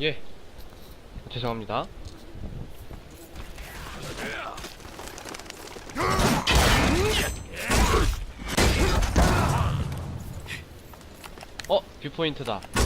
예. 죄송합니다. 어, 뷰포인트다.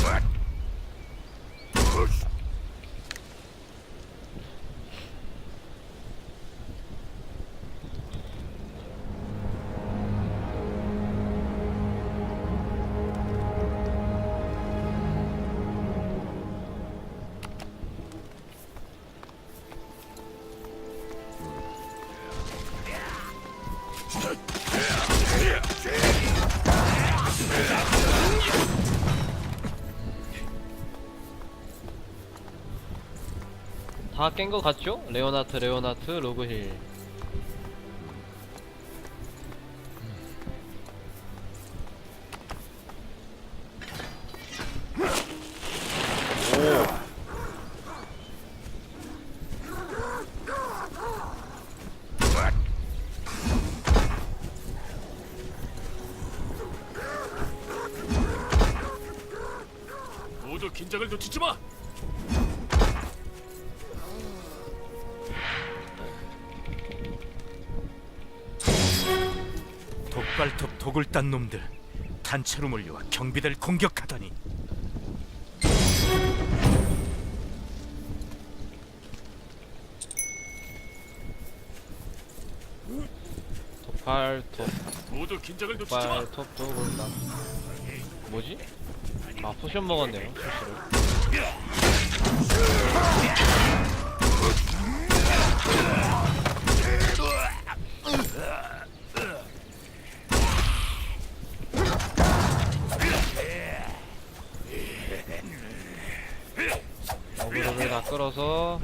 다 깬 거 같죠? 레오나트, 레오나트, 로그힐. 놈들 단체로 몰려와 경비대를 공격하다니 발톱, 모두 긴장을 놓치지 마. 발톱, 도골다. 뭐지? 아, 포션 먹었네요, 실수로. 끌어서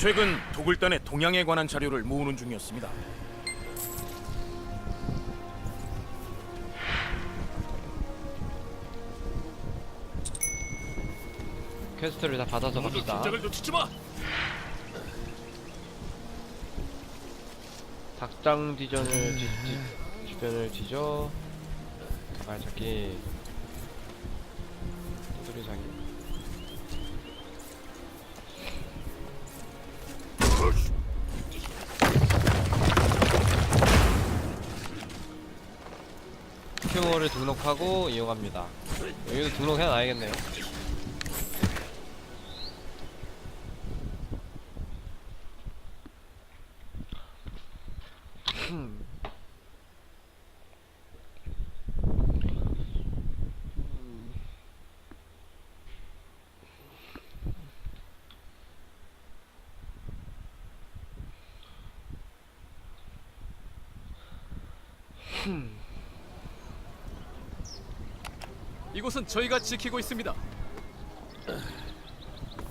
최근 독일단의 동향에 관한 자료를 모으는 중이었습니다. 퀘스트를 다 받아서 갑시다. 긴장을 놓치지 마. 닭장 디전을 뒤, 뒤, 주변을 뒤져 말찾기 큐모를 등록하고 이용합니다. 여기도 등록해놔야겠네요 이곳은 저희가 지키고 있습니다.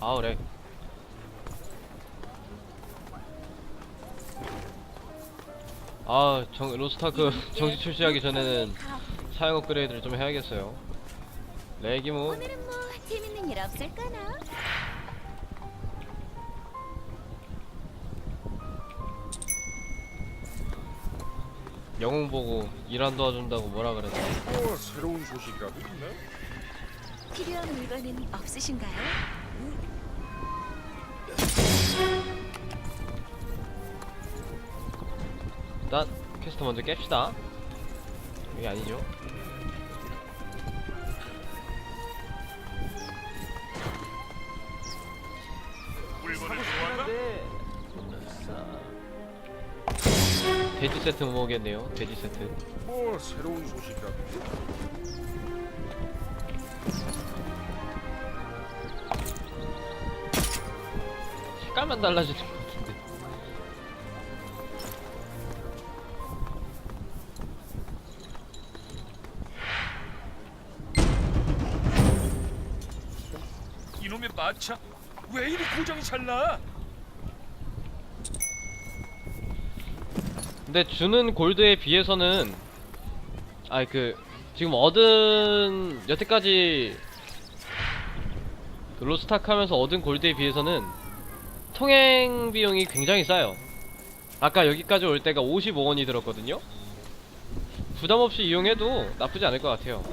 아우 렉 아, 정, 로스타크 정식 출시하기 전에는 사양 업그레이드를 좀 해야겠어요. 뭐, 오늘은 뭐 재밌는 일 없을까나? 영웅 보고 일 안 도와준다고 뭐라 그랬나. 뭐 새로운 소식이라도 있나? 필요한 물건은 없으신가요? 일단 퀘스트 먼저 깹시다 이게 아니죠 돼지 세트 모으겠네요 돼지 세트 뭐 새로운 소식이라도. 색깔만 달라지는 것 같은데 이놈의 마차 왜 이리 고장이 잘 나? 근데 주는 골드에 비해서는 아이 그 지금 얻은 여태까지 그 로스타크 하면서 얻은 골드에 비해서는 통행 비용이 굉장히 싸요. 아까 여기까지 올 때가 55원이 들었거든요? 부담 없이 이용해도 나쁘지 않을 것 같아요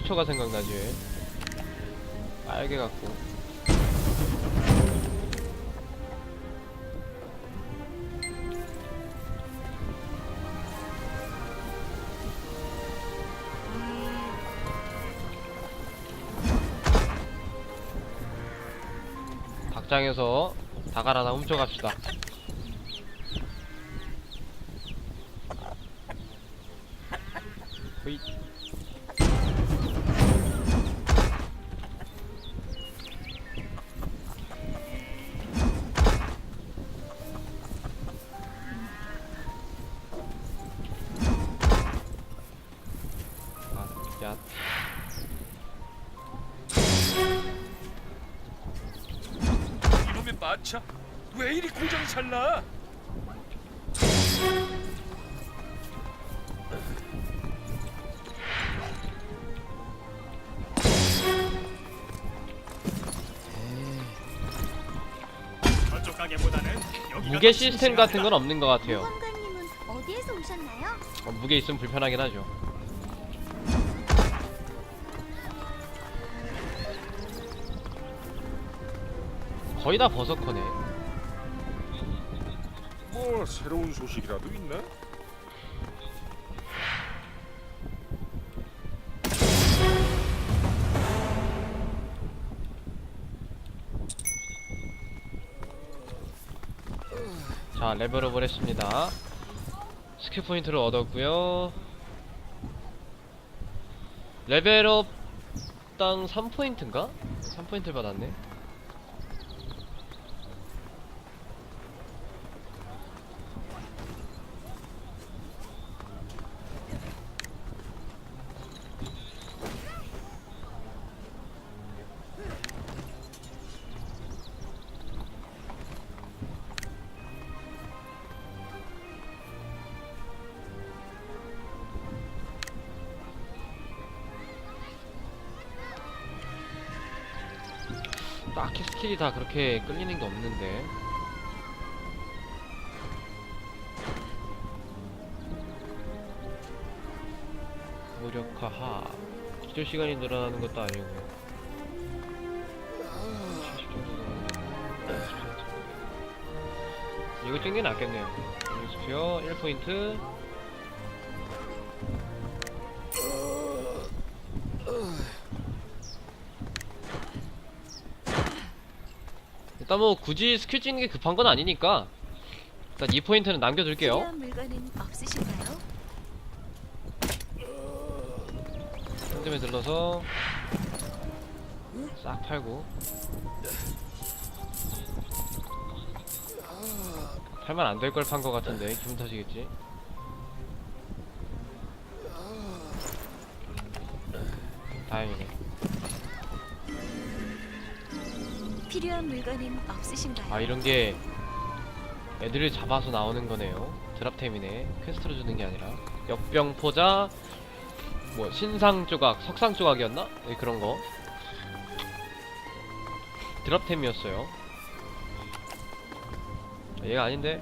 아 흡혈초가 생각나지. 왜 빨개 갖고. 닭장에서 닭알 하나 훔쳐갑시다 이리 고장이 잘 나? 저쪽 가게보다는 여기가 무게 더 시스템 같은. 건 없는 것 같아요. 무관관님은 어디에서 오셨나요? 어, 무게 있으면 불편하긴 하죠. 거의 다 버서커네. 뭐 새로운 소식이라도 있나? 자, 레벨업을 했습니다. 스킬 포인트를 얻었고요. 레벨업당 3포인트인가? 3포인트를 받았네. 딱히 스킬이 다 그렇게 끌리는 게 없는데. 무력화 하. 기절 시간이 늘어나는 것도 아니고. 70 정도 늘어나는 10%. 이거 찍는 게 낫겠네요. 스피어 1포인트. 뭐 굳이 스킬 찍는 게 급한 건 아니니까 일단 2포인트는 남겨둘게요. 필요한 물건은 없으신가요? 현금에 들러서 싹 팔고 팔면 안 될 걸 판 것 같은데 기분 탓이겠지 다행이네 필요한 물건은 없으신가요? 아 이런 게 애들을 잡아서 나오는 거네요 드랍템이네 퀘스트로 주는 게 아니라 역병 포자 뭐 신상 조각, 석상 조각이었나? 네, 그런 거. 드랍템이었어요. 아, 얘가 아닌데.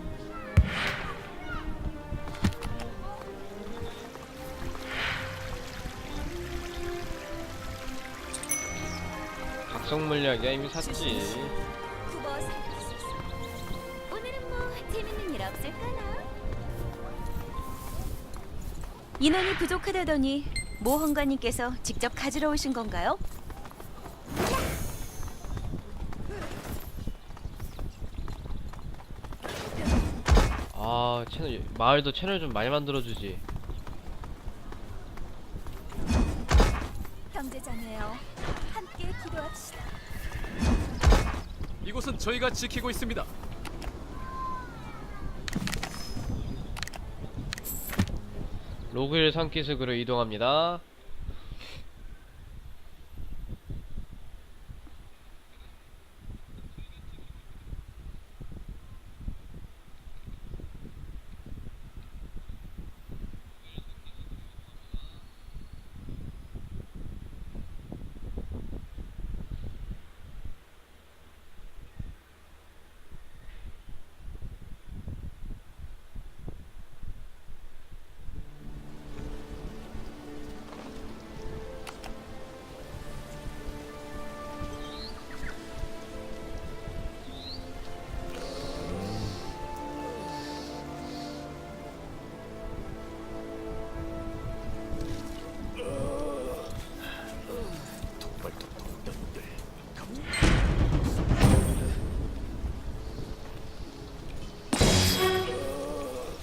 각성 물약이야 이미 샀지. 오늘은 뭐 재밌는 일 없을까나? 인원이 부족하다더니 모험가님께서 직접 가지러 오신 건가요? 아 채널 마을도 채널 좀 많이 만들어주지. 저희가 지키고 있습니다. 로그일 산기슭으로 이동합니다.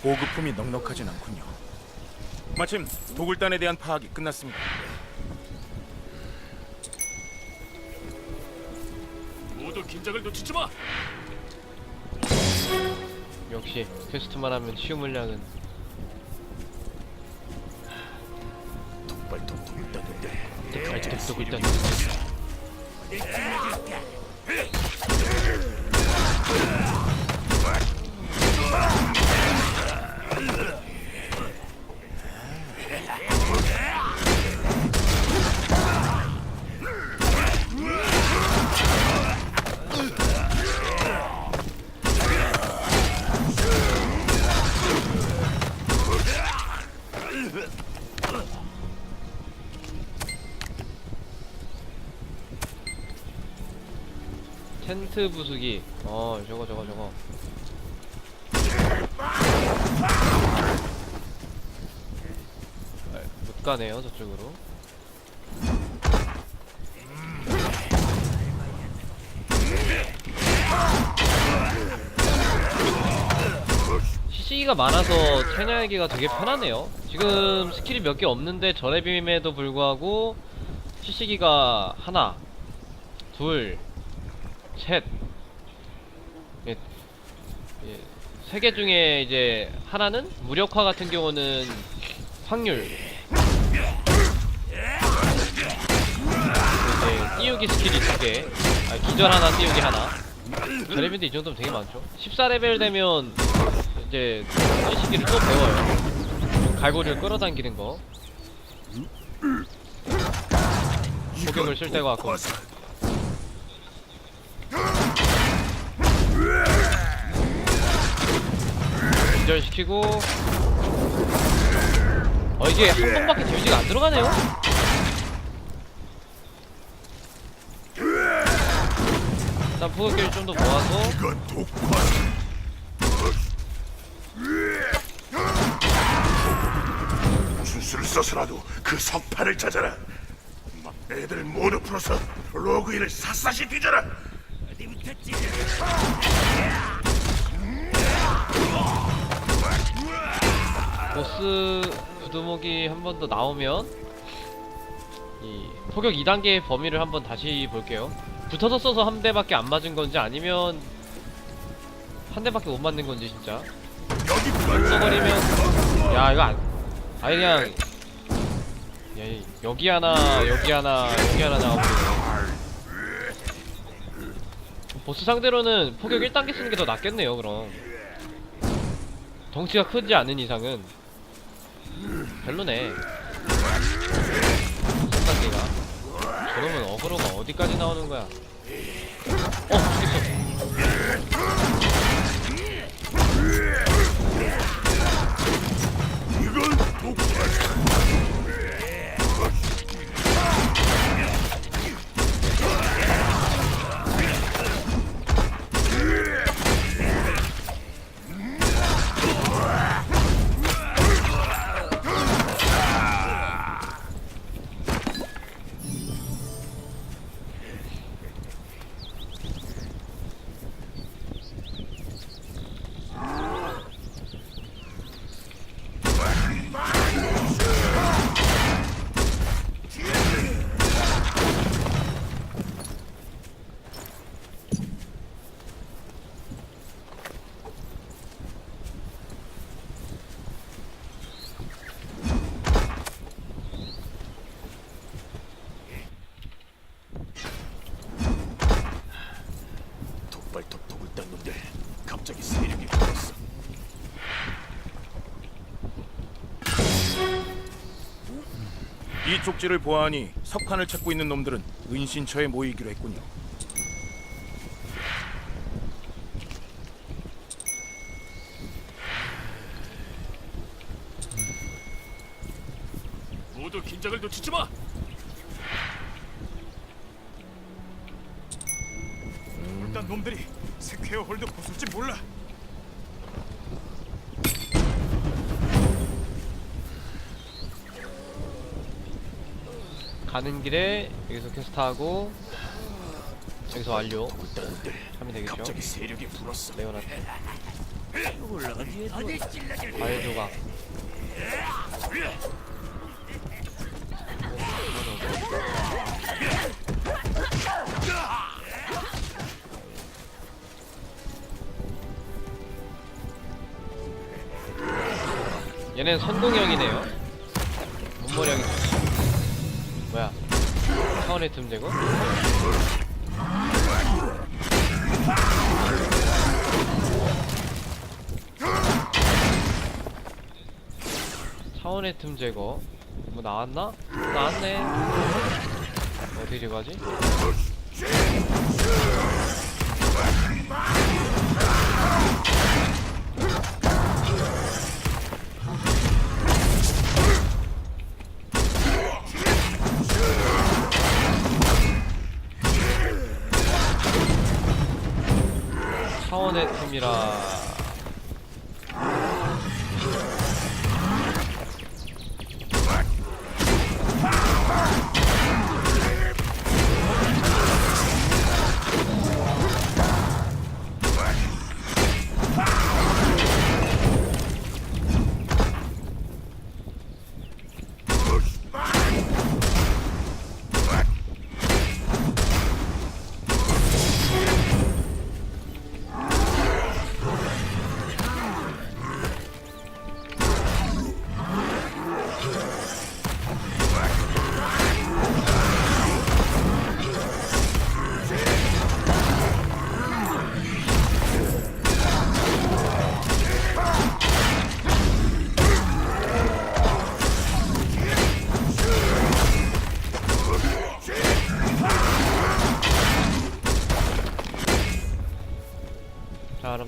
보급품이 넉넉하진 않군요. 마침 도굴단에 대한 파악이 끝났습니다. 모두 긴장을 놓치지 마. 역시 퀘스트만 하면 치유 물량은 갈등도 일단 텐트 부수기. 어 저거 저거 저거. 아, 못 가네요 저쪽으로. CC기가 많아서 채냐기가 되게 편하네요. 지금 스킬이 몇 개 없는데 전의 빔에도 불구하고 CC기가 하나 둘 셋. 예, 예, 세개 중에 이제 하나는 무력화 같은 경우는 확률. 이제 띄우기 스킬이 두 개. 아, 기절 하나, 띄우기 하나. 저레벨도 이 정도면 되게 많죠. 14레벨 되면 이제 시기를 또 배워요. 갈고리를 끌어당기는 거. 폭격을 쓸 때가 같고. 기절시키고 어 이게 한 번밖에 데미지가 안 들어가네요? 일단 포격기를 좀 더 모아서 주술을 써서라도 그 석판을 찾아라. 막 애들 모두 풀어서 로그인을 샅샅이 뒤져라. 보스 부두목이 한 번 더 나오면 이 포격 2단계의 범위를 한번 다시 볼게요. 붙어서 써서 한 대밖에 안 맞은 건지 아니면 한 대밖에 못 맞는 건지 진짜. 써버리면 야 이거 안 아니 그냥 야, 이- 여기 하나 여기 하나 여기 하나 나와버리네. 보스 상대로는 포격 1단계 쓰는 게 더 낫겠네요 그럼. 덩치가 크지 않은 이상은 별로네 손단계가 저러면 어그로가 어디까지 나오는 거야 어! 이 쪽지를 보아하니 석판을 찾고 있는 놈들은 은신처에 모이기로 했군요. 모두 긴장을 놓치지 마. 일단 놈들이 스퀘어 홀드 부술지 몰라. 가는 길에 여기서 퀘스트하고 여기서 완료. 하면 되겠죠? 갑자기 세력이 불었어. 레오나트 과일 조각 얘는 선공형이네요. 몸머리형이 뭐야 차원의 틈 제거? 차원의 틈 제거 뭐 나왔나? 나왔네 어떻게 제거하지? 틈이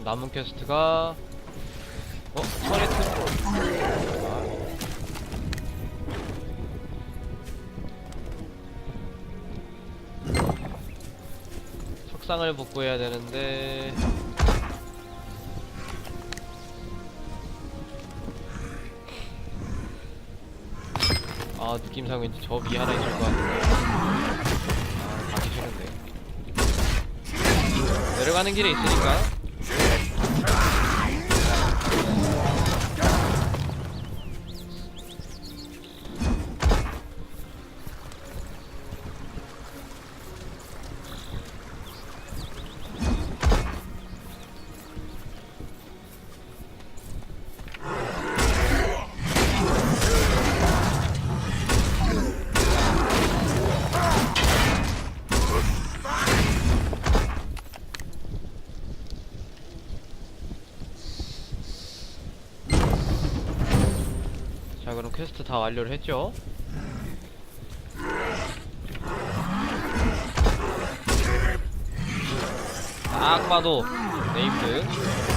남은 퀘스트가 어? 차원의 틈 석상을 복구해야 되는데. 아 느낌상 왠지 저 위 하나 있을 것 같은데. 아 가기 싫은데. 내려가는 길에 있으니까 퀘스트 다 완료를 했죠? 딱 봐도 네이프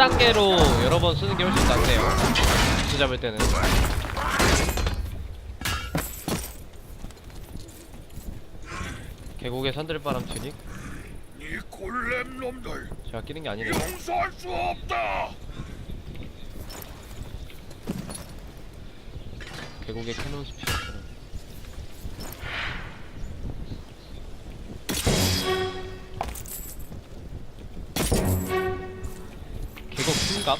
1단계로 여러 번 쓰는 게 훨씬 낫네요. 진 잡을 때는. 계곡에 산들바람 튜닉. 이 골렘 놈들. 제가 끼는 게 아니네요. 용서할 수 없다. 계곡에 캐논 스피 숨갑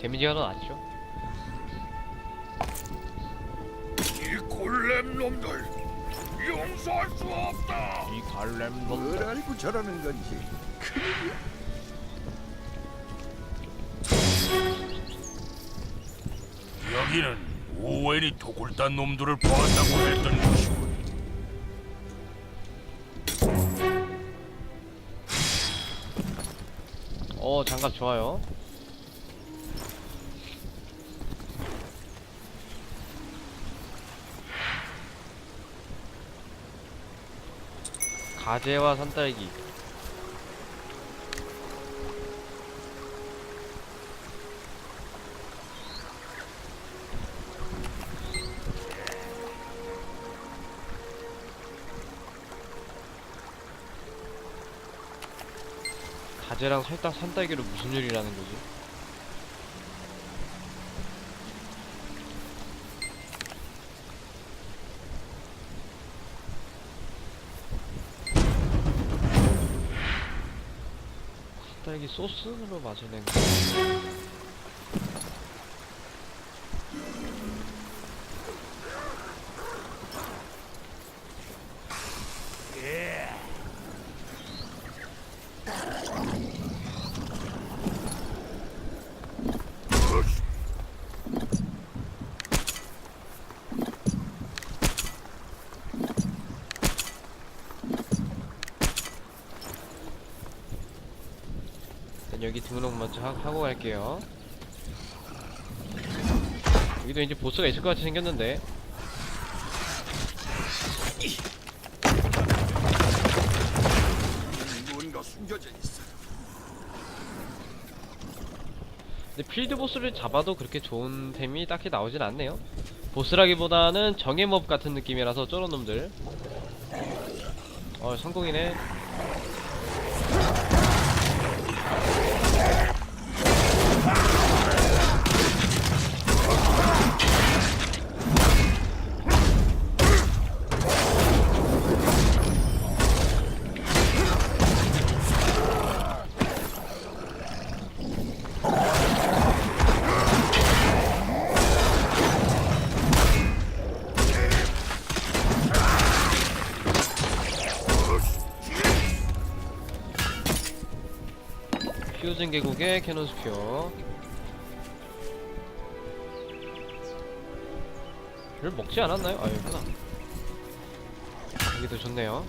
데미지가 더 낫죠 이 골렘 놈들 용서할 수 없다. 이 갈렘 뭘 알고 저러는 건지 여기는 오웬이 도굴단 놈들을 보았다고 했던 곳이군. 장갑 좋아요. 가재와 산딸기 가재랑 설탕 산딸기로 무슨 요리라는 거지? 산딸기 소스로 맛을 낸 거. 일단 여기 등록 먼저 하, 하고 갈게요. 여기도 이제 보스가 있을 것 같이 생겼는데. 뭔가 숨겨져 있어. 근데 필드 보스를 잡아도 그렇게 좋은 템이 딱히 나오진 않네요. 보스라기보다는 정의 몹 같은 느낌이라서 저런 놈들. 어 성공이네. 퓨전 계곡의 캐논 스피어. 를 먹지 않았나요? 아 여기구나. 여기도 좋네요.